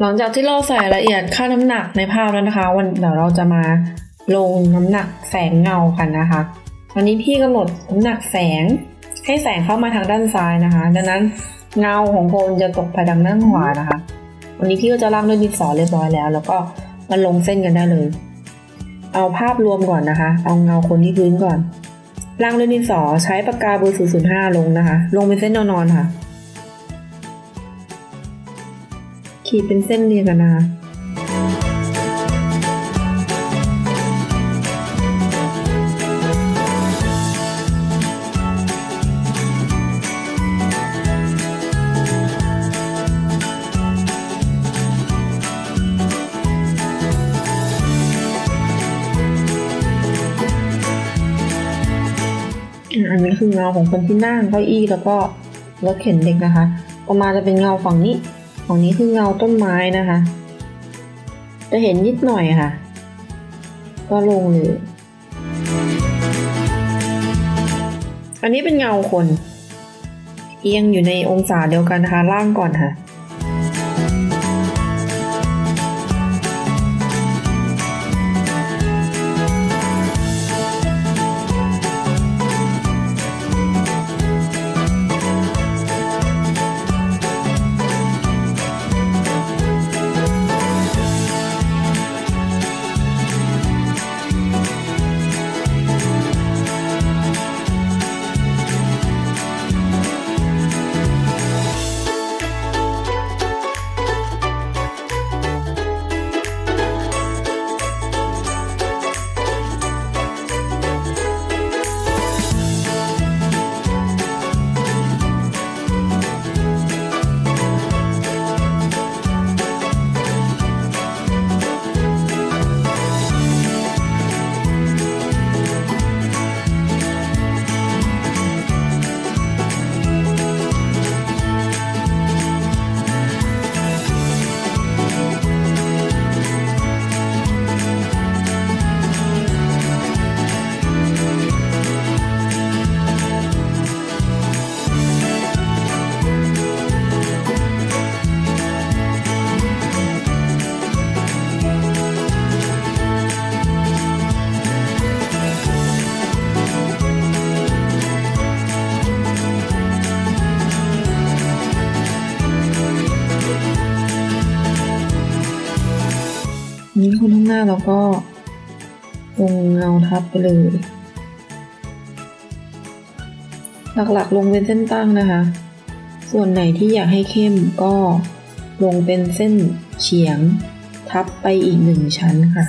หลังจากที่เราใส่ละเอียดค่าน้ำหนักในภาพแล้วนะคะ วันเดี๋ยวเราจะมาลงน้ำหนักแสงเงากันนะคะวันนี้พี่กำหนดน้ำหนักแสง ให้แสงเข้ามาทางด้านซ้ายนะคะ ดังนั้นเงาของโคนจะตกไปทางด้านขวานะคะ วันนี้พี่ก็จะล่างด้วยดินสอเรียบร้อยแล้ว แล้วก็มาลงเส้นกันได้เลย เอาภาพรวมก่อนนะคะ เอาเงาคนที่พื้นก่อนล่างด้วยดินสอใช้ปากกาเบอร์005 ลงนะคะ ลงเป็นเส้นนอนๆค่ะ ขีดเป็นเส้นเรียงกันนะคะอันนี้คือเงาของคนที่นั่งเก้าอี้แล้วก็รถเข็นเด็กนะคะต่อมาจะเป็นเงาฝั่งนี้ ของนี้คือเงาต้นไม้นะคะ จะเห็นนิดหน่อยค่ะ ก็ลงเลยอันนี้เป็นเงาคน เอียงอยู่ในองศาเดียวกันนะคะล่างก่อนค่ะ เราก็ลงเงาทับไปเลย หลักๆลงเป็นเส้นตั้งนะคะ ส่วนไหนที่อยากให้เข้มก็ลงเป็นเส้นเฉียงทับไปอีกหนึ่งชั้นค่ะ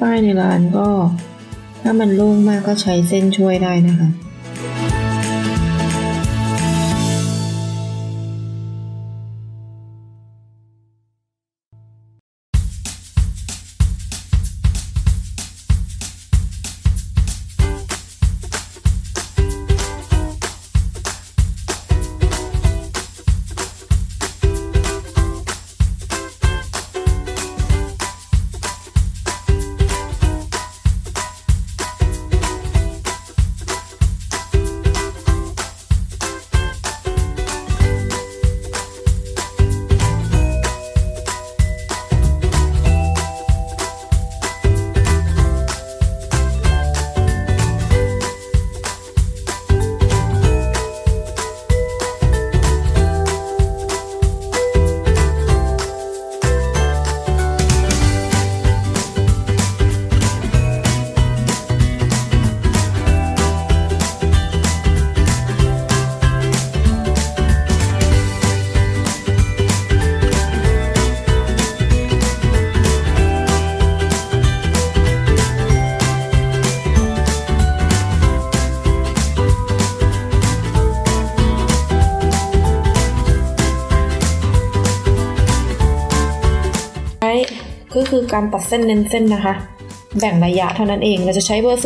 ป้ายในร้านก็ ถ้ามันโล่งมากก็ใช้เส้นช่วยได้นะคะ ก็คือการตัดเส้นเน้นเส้นนะคะ แบ่งระยะเท่านั้นเองเราจะใช้เบอร์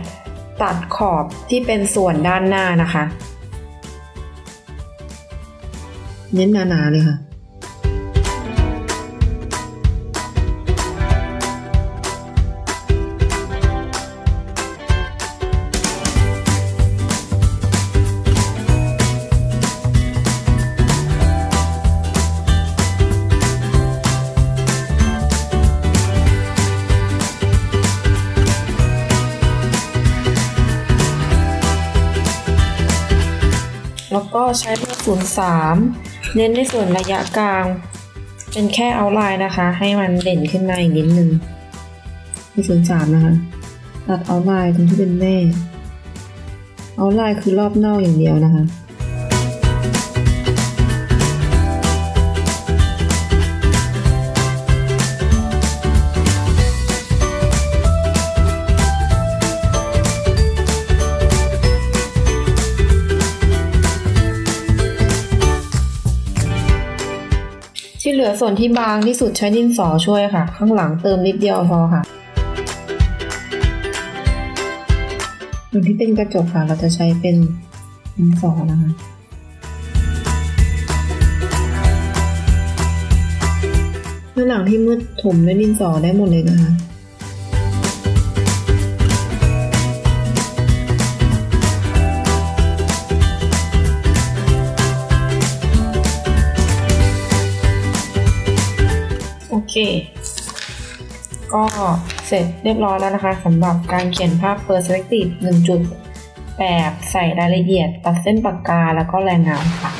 08 ตัดขอบที่เป็นส่วนด้านหน้านะคะ เน้นหนาๆเลยค่ะ แล้วก็ใช้เบอร์ศูนย์สามเน้นในส่วนระยะกลาง เป็นแค่เอาไลน์นะคะ ให้มันเด่นขึ้นมาอีกนิดนึงเบอร์ศูนย์สามนะคะ ตัดเอาไลน์ตรงที่เป็นแม่ เอาไลน์คือรอบนอกอย่างเดียวนะคะ ที่เหลือส่วนที่บางที่สุดใช้ดินสอช่วยค่ะ ข้างหลังเติมนิดเดียวพอค่ะส่วนที่เป็นกระจกค่ะ เราจะใช้เป็นดินสอนะคะเมื่อหลังที่มืดถมด้วยดินสอได้หมดเลยนะคะ เค ก็เสร็จเรียบร้อยแล้วนะคะสำหรับการเขียนภาพ Perspective 1จุดแบบใส่รายละเอียด ตัดเส้นปากกาแล้วก็แรงเงาค่ะ